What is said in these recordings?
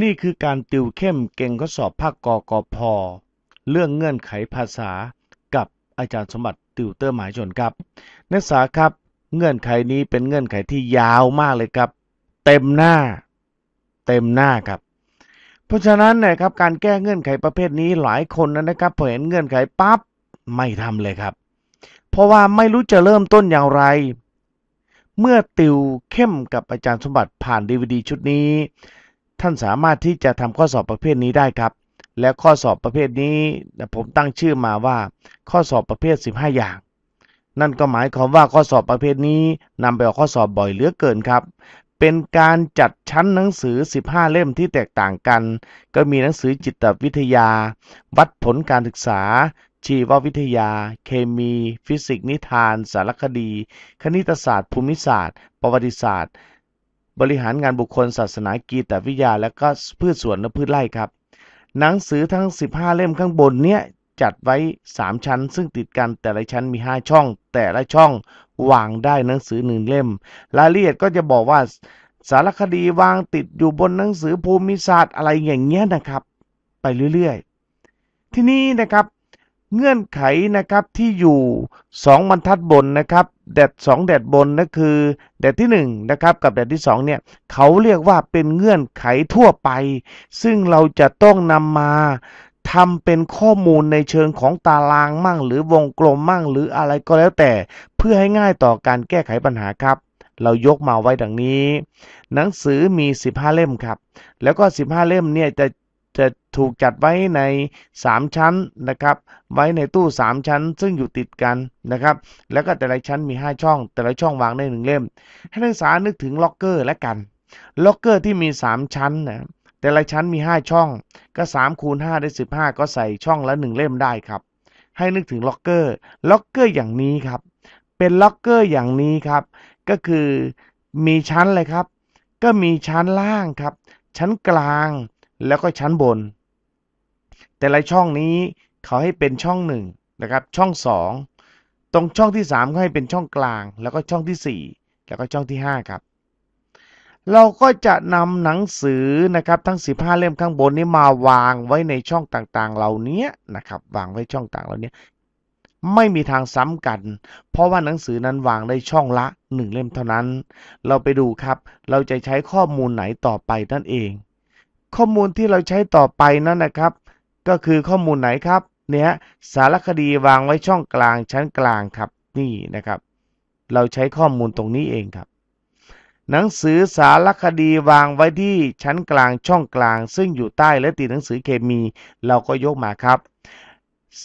นี่คือการติวเข้มเก่งข้อสอบภาคกกพ เรื่องเงื่อนไขภาษากับอาจารย์สมบัติติวเตอร์หมายชนครับ นักศึกษาครับ เงื่อนไขนี้เป็นเงื่อนไขที่ยาวมากเลยครับ เต็มหน้า เต็มหน้าครับ เพราะฉะนั้นนะครับการแก้เงื่อนไขประเภทนี้หลายคนนะครับพอเห็นเงื่อนไขปั๊บไม่ทำเลยครับ เพราะว่าไม่รู้จะเริ่มต้นอย่างไรเมื่อติวเข้มกับอาจารย์สมบัติผ่านดีวดีชุดนี้ ท่านสามารถที่จะทำข้อสอบประเภทนี้ได้ครับ และข้อสอบประเภทนี้ผมตั้งชื่อมาว่า ข้อสอบประเภท 15 อย่าง นั่นก็หมายความว่าข้อสอบประเภทนี้นำไปออกข้อสอบบ่อยเหลือเกินครับ เป็นการจัดชั้นหนังสือ 15 เล่มที่แตกต่างกัน ก็มีหนังสือจิตวิทยา วัดผลการศึกษา ชีววิทยา เคมี ฟิสิกส์นิทาน สารคดี คณิตศาสตร์ ภูมิศาสตร์ ประวัติศาสตร์ บริหารงานบุคคลศาสนากีตวิทยา และก็พืชสวนและพืชไร่ครับ หนังสือทั้ง 15 เล่มข้างบนเนี้ยจัดไว้ 3 ชั้น ซึ่งติดกันแต่ละชั้นมี 5 ช่อง แต่ละช่องวางได้หนังสือหนึ่งเล่ม รายละเอียดก็จะบอกว่าสารคดีวางติดอยู่บนหนังสือภูมิศาสตร์อะไรอย่างเงี้ยนะครับ ไปเรื่อยๆ ที่นี้นะครับ เงื่อนไขนะครับที่อยู่ 2 บรรทัดบนนะครับแดด2แดดบนนั่นคือแดดที่1นะครับกับแดดที่2เนี่ยเขาเรียกว่าเป็นเงื่อนไขทั่วไป ซึ่งเราจะต้องนำมาทำเป็นข้อมูลในเชิงของตารางมั่ง หรือวงกลมมั่ง หรืออะไรก็แล้วแต่ เพื่อให้ง่ายต่อการแก้ไขปัญหาครับ เรายกมาไว้ดังนี้ หนังสือมี 15 เล่มครับ แล้วก็ 15 เล่มเนี่ยจะ จะถูกจัดไว้ใน 3 ชั้นนะครับ ไว้ในตู้ 3 ชั้น ซึ่งอยู่ติดกันนะครับ แล้วก็แต่ละชั้นมี 5 ช่อง แต่ละช่องวางได้1เล่ม ให้นักศึกษานึกถึงล็อกเกอร์และกัน ล็อกเกอร์ที่มี 3 ชั้นนะแต่ละชั้นมี 5 ช่อง ก็3คูณ5ได้ 15 ก็ใส่ช่องละ 1 เล่มได้ครับ ให้นึกถึงล็อกเกอร์ ล็อกเกอร์อย่างนี้ครับ เป็นล็อกเกอร์อย่างนี้ครับ ก็คือมีชั้นเลยครับ ก็มีชั้นล่างครับ ชั้นกลาง แล้วก็ชั้นบน แต่ละช่องนี้เขาให้เป็นช่องหนึ่งนะครับ ช่องสองตรงช่องที่สามเขาให้เป็นช่องกลาง แล้วก็ช่องที่สี่แล้วก็ช่องที่ห้าครับ เราก็จะนำหนังสือนะครับทั้ง 15 เล่มข้างบนนี้มาวางไว้ในช่องต่างๆ เหล่านี้นะครับ วางไว้ช่องต่างเหล่านี้ไม่มีทางซ้ำกัน เพราะว่าหนังสือนั้นวางได้ช่องละ 1 เล่มเท่านั้น เราไปดูครับ เราจะใช้ข้อมูลไหนต่อไปนั่นเอง ข้อมูลที่เราใช้ต่อไปนั้นนะครับ ก็คือข้อมูลไหนครับ เนี่ยสารคดีวางไว้ช่องกลางชั้นกลางครับนี่นะครับ เราใช้ข้อมูลตรงนี้เองครับ หนังสือสารคดีวางไว้ที่ชั้นกลางช่องกลาง ซึ่งอยู่ใต้และติดหนังสือเคมี เราก็ยกมาครับ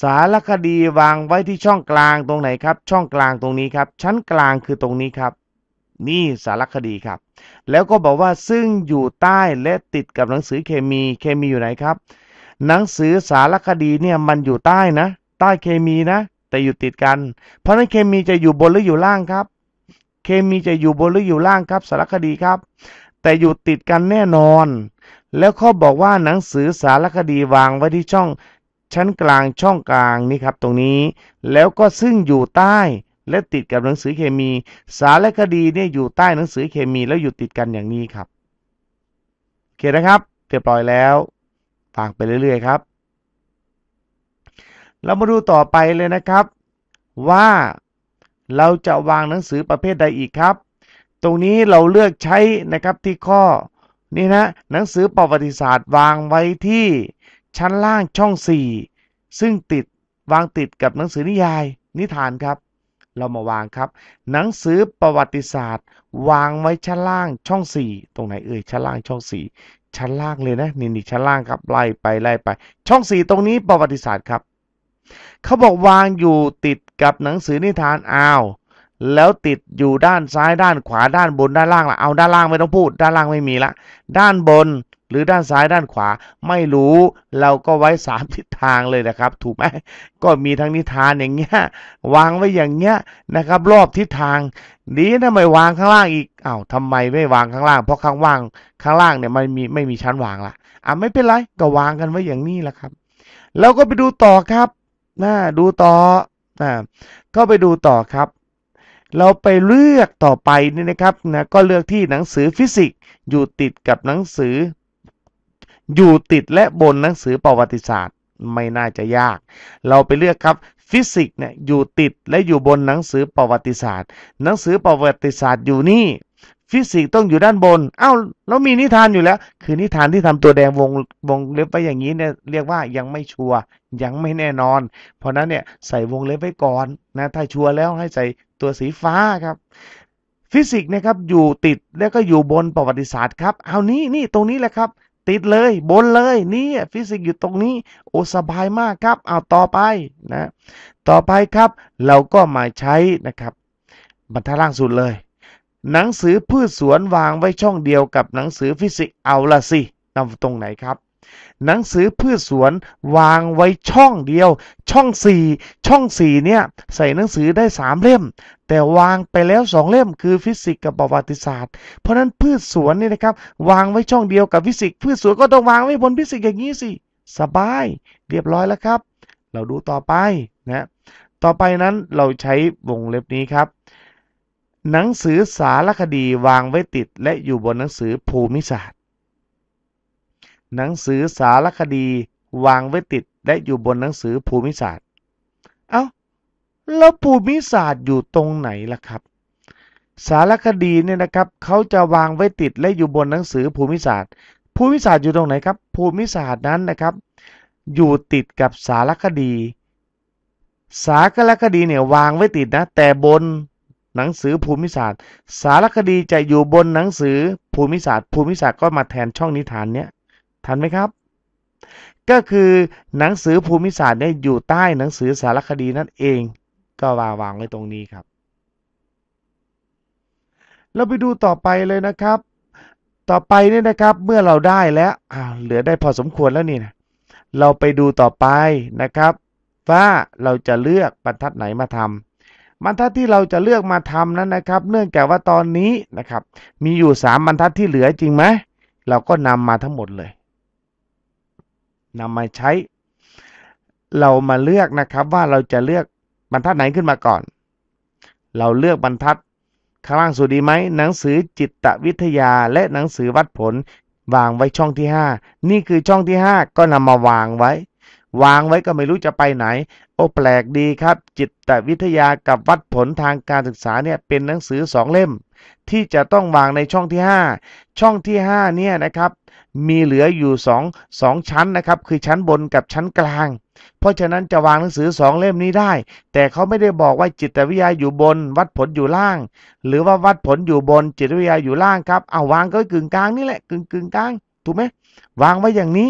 สารคดีวางไว้ที่ช่องกลางตรงไหนครับ ช่องกลางตรงนี้ครับ ชั้นกลางคือตรงนี้ครับ นี่สารคดีครับ แล้วก็บอกว่าซึ่งอยู่ใต้และติดกับหนังสือเคมีเคมีอยู่ไหนครับ หนังสือสารคดีเนี่ยมันอยู่ใต้นะ ใต้เคมีนะ แต่อยู่ติดกัน เพราะนั้นเคมีจะอยู่บนหรืออยู่ล่างครับ เคมีจะอยู่บนหรืออยู่ล่างครับ สารคดีครับ แต่อยู่ติดกันแน่นอน แล้วเขาบอกว่าหนังสือสารคดีวางไว้ที่ช่องชั้นกลางช่องกลางนี่ครับ ตรงนี้ แล้วก็ซึ่งอยู่ใต้ และติดกับหนังสือเคมี สารคดีเนี่ยอยู่ใต้หนังสือเคมีแล้วอยู่ติดกันอย่างนี้ครับโอเคนะครับเรียบร้อยแล้วฟังไปเรื่อยๆครับ เรามาดูต่อไปเลยนะครับ ว่าเราจะวางหนังสือประเภทใดอีกครับ ตรงนี้เราเลือกใช้นะครับที่ข้อนี่นะหนังสือประวัติศาสตร์วางไว้ที่ชั้นล่างช่อง 4 ซึ่งติดวางติดกับหนังสือนิยายนิทานครับ เรามาวางครับ หนังสือประวัติศาสตร์ วางไว้ชั้นล่างช่อง 4 ตรงไหนเอ่ยชั้นล่างช่อง 4 ชั้นล่างเลยนะนี่นี่ชั้นล่างครับไล่ไปไล่ไป ช่อง 4 ตรงนี้ประวัติศาสตร์ครับเขาบอกวางอยู่ติดกับหนังสือนิทานอ้าวแล้วติดอยู่ด้านซ้ายด้านขวาด้านบนด้านล่างละเอาด้านล่างไม่ต้องพูด ด้านล่างไม่มีละ ด้านบน หรือด้านซ้ายด้านขวาไม่รู้เราก็ไว้สามทิศทางเลยนะครับ ถูกไหมก็มีทั้งนิทานอย่างเงี้ยวางไว้อย่างเงี้ยนะครับ รอบทิศทางดีนะไม่วางข้างล่างอีกอ้าวทำไมไม่วางข้างล่าง เพราะข้างว่างข้างล่างเนี่ยมันมีไม่มีชั้นวางละอะไม่เป็นไรก็วางกันไว้อย่างนี้แหละครับเราก็ไปดูต่อครับนะดูต่อนะก็ไปดูต่อครับ เราไปเลือกต่อไปนี่นะครับนะก็เลือกที่หนังสือฟิสิกส์อยู่ติดกับหนังสือ อยู่ติดและบนหนังสือประวัติศาสตร์ไม่น่าจะยาก เราไปเลือกครับฟิสิกส์เนี่ยอยู่ติดและอยู่บนหนังสือประวัติศาสตร์ หนังสือประวัติศาสตร์อยู่นี่ ฟิสิกส์ต้องอยู่ด้านบนเอ้าแล้วมีนิทานอยู่แล้ว คือนิทานที่ทำตัวแดงวงวงเล็บไว้อย่างนี้เนี่ยเรียกว่ายังไม่ชัวร์ยังไม่แน่นอน เพราะนั้นเนี่ยใส่วงเล็บไว้ก่อนนะถ้าชัวร์แล้วให้ใส่ตัวสีฟ้าครับฟิสิกส์นะครับอยู่ติดแล้วก็อยู่บนประวัติศาสตร์ครับเอานี้นี่ตรงนี้แหละครับ ติดเลยบนเลยนี่ฟิสิกส์อยู่ตรงนี้ โอ้สบายมากครับเอาต่อไปนะต่อไปครับ เราก็มาใช้นะครับบรรทัดล่างสุดเลย หนังสือพืชสวนวางไว้ช่องเดียวกับหนังสือฟิสิกส์เอาละสินำตรงไหนครับ หนังสือพืชสวนวางไว้ช่องเดียว ช่องสี่ช่องสี่เนี่ย ใส่หนังสือได้สามเล่ม แต่วางไปแล้วสองเล่มคือฟิสิกส์กับประวัติศาสตร์ เพราะนั้นพืชสวนนี่นะครับ วางไว้ช่องเดียวกับฟิสิกส์พืชสวนก็ต้องวางไว้บนฟิสิกส์อย่างนี้สิสบายเรียบร้อยแล้วครับ เราดูต่อไปนะต่อไปนั้นเราใช้วงเล็บนี้ครับ หนังสือสารคดีวางไว้ติดและอยู่บนหนังสือภูมิศาสตร์ หนังสือสารคดี วางไว้ติดและอยู่บนหนังสือภูมิศาสตร์ เอา้า แล้วภูมิศาสตร์อยู่ตรงไหนล่ะครับ สารคดีเนี่ยนะครับเขาจะวางไว้ติดและอยู่บนหนังสือภูมิศาสตร์ ภูมิศาสตร์อยู่ตรงไหนครับ ภูมิศาสตร์นั้นนะครับ อยู่ติดกับสารคดี สารคดีเนี่ยวางไว้ติดนะ แต่บนหนังสือภูมิศาสตร์ สารคดีจะอยู่บนหนังสือภูมิศาสตร์ ภูมิศาสตร์ก็มาแทนช่องนิทานเนี้ย ทันไหมครับ ก็คือหนังสือภูมิศาสตร์เนี่ยอยู่ใต้หนังสือสารคดีนั่นเอง ก็วางวางไว้ตรงนี้ครับ เราไปดูต่อไปเลยนะครับ ต่อไปเนี่ยนะครับเมื่อเราได้แล้วอ้าวเหลือได้พอสมควรแล้วนี่นะเราไปดูต่อไปนะครับ ว่าเราจะเลือกบรรทัดไหนมาทำบรรทัดที่เราจะเลือกมาทำนั้นนะครับ เนื่องจากว่าตอนนี้นะครับ มีอยู่สามบรรทัดที่เหลือจริงไหมเราก็นำมาทั้งหมดเลย นำมาใช้ เรามาเลือกนะครับว่าเราจะเลือกบรรทัดไหนขึ้นมาก่อน เราเลือกบรรทัดข้างล่างสุดดีไหมหนังสือจิตวิทยาและหนังสือวัดผล วางไว้ช่องที่ 5 นี่คือช่องที่ 5 ก็นำมาวางไว้ วางไว้ก็ไม่รู้จะไปไหน โอ้แปลกดีครับ จิตวิทยากับวัดผลทางการศึกษาเนี่ยเป็นหนังสือสองเล่ม ที่จะต้องวางในช่องที่ 5 ช่องที่5เนี่ยนะครับ มีเหลืออยู่2 2ชั้นนะครับ คือชั้นบนกับชั้นกลาง เพราะฉะนั้นจะวางหนังสือสองเล่มนี้ได้ แต่เขาไม่ได้บอกว่าจิตวิทยาอยู่บน วัดผลอยู่ล่าง หรือว่าวัดผลอยู่บน จิตวิทยาอยู่ล่างครับเอาวางก็กึ่งกลางนี่แหละกึ่งกึ่งกลางถูกไหมวางไว้อย่างนี้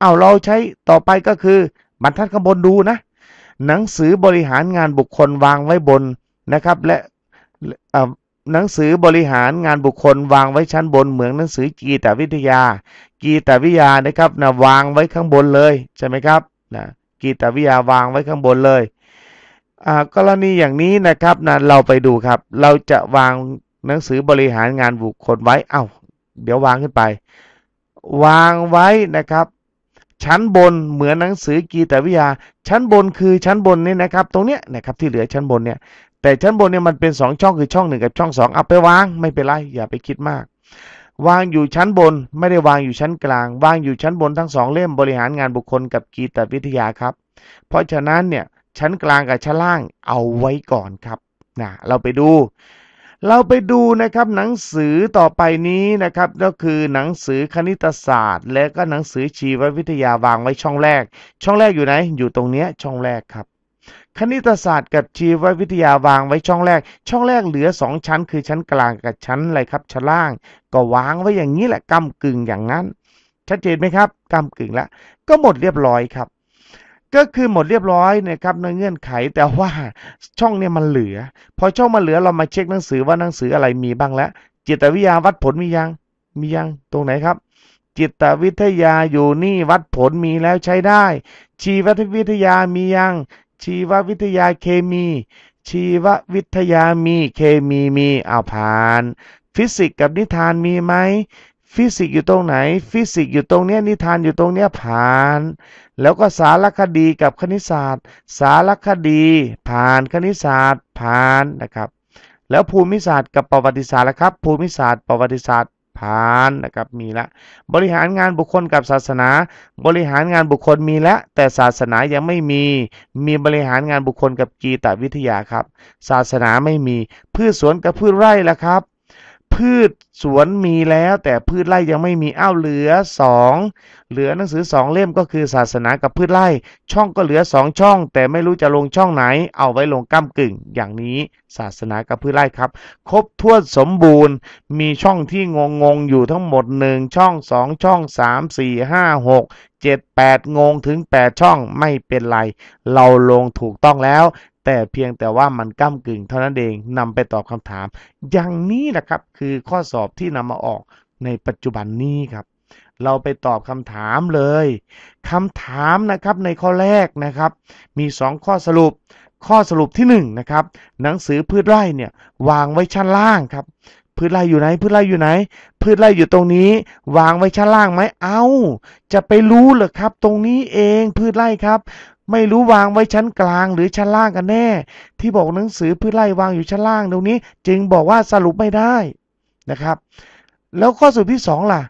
เอาเราใช้ต่อไปก็คือบรรทัดข้างบนดูนะ หนังสือบริหารงานบุคคลวางไว้บนนะครับ และ หนังสือบริหารงานบุคคลวางไว้ชั้นบนเหมือนหนังสือกีตวิทยา กีตวิทยานะครับนะวางไว้ข้างบนเลยใช่ไหมครับนะกีตวิทยาวางไว้ข้างบนเลยกรณีอย่างนี้นะครับนะเราไปดูครับ เราจะวางหนังสือบริหารงานบุคคลไว้เอา้าเดี๋ยววางขึ้นไป วางไว้นะครับ ชั้นบนเหมือนหนังสือกีตวิทยา ชั้นบนคือชั้นบนนี่นะครับ ตรงเนี้ยนะครับที่เหลือชั้นบนเนี่ย แต่ชั้นบนเนี่ยมันเป็นสองช่องคือช่องหนึ่งกับช่องสองเอาไปวางไม่เป็นไรอย่าไปคิดมาก วางอยู่ชั้นบนไม่ได้วางอยู่ชั้นกลาง วางอยู่ชั้นบนทั้งสองเล่มบริหารงานบุคคลกับกีตวิทยาครับ เพราะฉะนั้นเนี่ยชั้นกลางกับชั้นล่างเอาไว้ก่อนครับนะเราไปดู เราไปดูนะครับหนังสือต่อไปนี้นะครับก็คือหนังสือคณิตศาสตร์ และก็หนังสือชีววิทยาวางไว้ช่องแรก ช่องแรกอยู่ไหนอยู่ตรงเนี้ยช่องแรกครับ คณิตศาสตร์กับชีววิทยาวางไว้ช่องแรก ช่องแรกเหลือ2ชั้น คือชั้นกลางกับชั้นอะไรครับชั้นล่าง ก็วางไว้อย่างนี้แหละกำกึ่งอย่างนั้น ชัดเจนไหมครับกำกึ่งแล้วก็หมดเรียบร้อยครับ ก็คือหมดเรียบร้อยนะครับในเงื่อนไขแต่ว่าช่องเนี่ยมันเหลือ พอช่องมันเหลือเรามาเช็คหนังสือว่าหนังสืออะไรมีบ้างแล้วจิตวิทยาวัดผลมียังมียังตรงไหนครับจิตวิทยาอยู่นี่วัดผลมีแล้วใช้ได้ ชีววิทยามียัง ชีววิทยาเคมี ชีววิทยามีเคมีมีเอาผ่าน ฟิสิกส์กับนิทานมีไหมฟิสิกส์อยู่ตรงไหน ฟิสิกส์อยู่ตรงเนี้ยนิทานอยู่ตรงเนี้ยผ่าน แล้วก็สารคดีกับคณิตศาสตร์ สารคดี ผ่านคณิตศาสตร์ผ่านนะครับ แล้วภูมิศาสตร์กับประวัติศาสตร์ละครับ ภูมิศาสตร์ประวัติศาสตร์ ผานนะครับมีละ บริหารงานบุคคลกับศาสนา บริหารงานบุคคลมีละแต่ศาสนายังไม่มี มีบริหารงานบุคคลกับกีตวิทยาครับ ศาสนาไม่มีพืชสวนกับพืชไร่ละครับ พืชสวนมีแล้วแต่พืชไร่ยังไม่มีอ้าวเหลือสองเหลือหนังสือสองเล่มก็คือศาสนากับพืชไร่ ช่องก็เหลือสองช่อง แต่ไม่รู้จะลงช่องไหน เอาไว้ลงก้ากึ่ง อย่างนี้ศาสนากับพืชไร่ครับ ครบถ้วนสมบูรณ์ มีช่องที่งงงๆอยู่ทั้งหมดหนึ่งช่องสองช่องสามสี่ห้าหกเจ็ดแปดงงถึงแปดช่องไม่เป็นไร เราลงถูกต้องแล้ว แต่เพียงแต่ว่ามันก้ากึ่งเท่านั้นเองนำไปตอบคำถาม อย่างนี้นะครับคือข้อสอบที่นำมาออกในปัจจุบันนี้ครับ เราไปตอบคำถามเลย คำถามนะครับในข้อแรกนะครับ มี 2 ข้อสรุป ข้อสรุปที่1นนะครับ หนังสือพืชไร่เนี่ยวางไว้ชั้นล่างครับ พืชไร่อยู่ไหน พืชไร่อยู่ไหน พืชไร่อยู่ตรงนี้ วางไว้ชั้นล่างไหมเอ้า จะไปรู้เหรอครับ ตรงนี้เองพืชไร่ครับ ไม่รู้วางไว้ชั้นกลางหรือชั้นล่างกันแน่ ที่บอกหนังสือพืชไร่วางอยู่ชั้นล่างตรงนี้ จึงบอกว่าสรุปไม่ได้นะครับ แล้วข้อสรุปที่สองล่ะ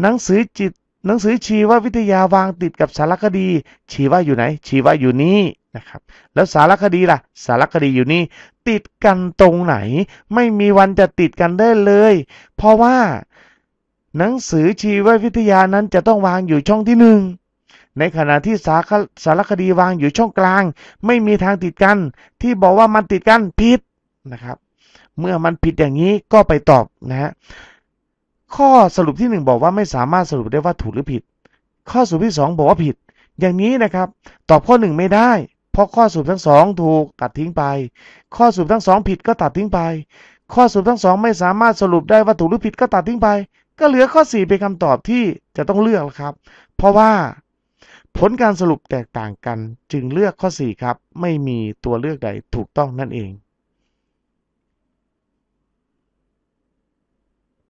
หนังสือจิตหนังสือชีววิทยาวางติดกับสารคดี ชีวะอยู่ไหน ชีวะอยู่นี่นะครับ แล้วสารคดีล่ะ สารคดีอยู่นี่ ติดกันตรงไหน ไม่มีวันจะติดกันได้เลย เพราะว่า หนังสือชีววิทยานั้นจะต้องวางอยู่ช่องที่หนึ่ง ในขณะที่สาสารคดีวางอยู่ช่องกลาง ไม่มีทางติดกัน ที่บอกว่ามันติดกันผิดนะครับ เมื่อมันผิดอย่างนี้ก็ไปตอบนะฮะข้อสรุปที่หนึ่งบอกว่าไม่สามารถสรุปได้ว่าถูกหรือผิด ข้อสรุปที่สองบอกว่าผิด อย่างนี้นะครับ ตอบข้อหนึ่งไม่ได้ เพราะข้อสรุปทั้งสองถูกตัดทิ้งไป ข้อสรุปทั้งสองผิดก็ตัดทิ้งไป ข้อสรุปทั้งสองไม่สามารถสรุปได้ว่าถูกหรือผิดก็ตัดทิ้งไป ก็เหลือข้อสี่เป็นคำตอบที่จะต้องเลือกแล้วครับ เพราะว่า ผลการสรุปแตกต่างกันจึงเลือกข้อสี่ครับ ไม่มีตัวเลือกใดถูกต้องนั่นเอง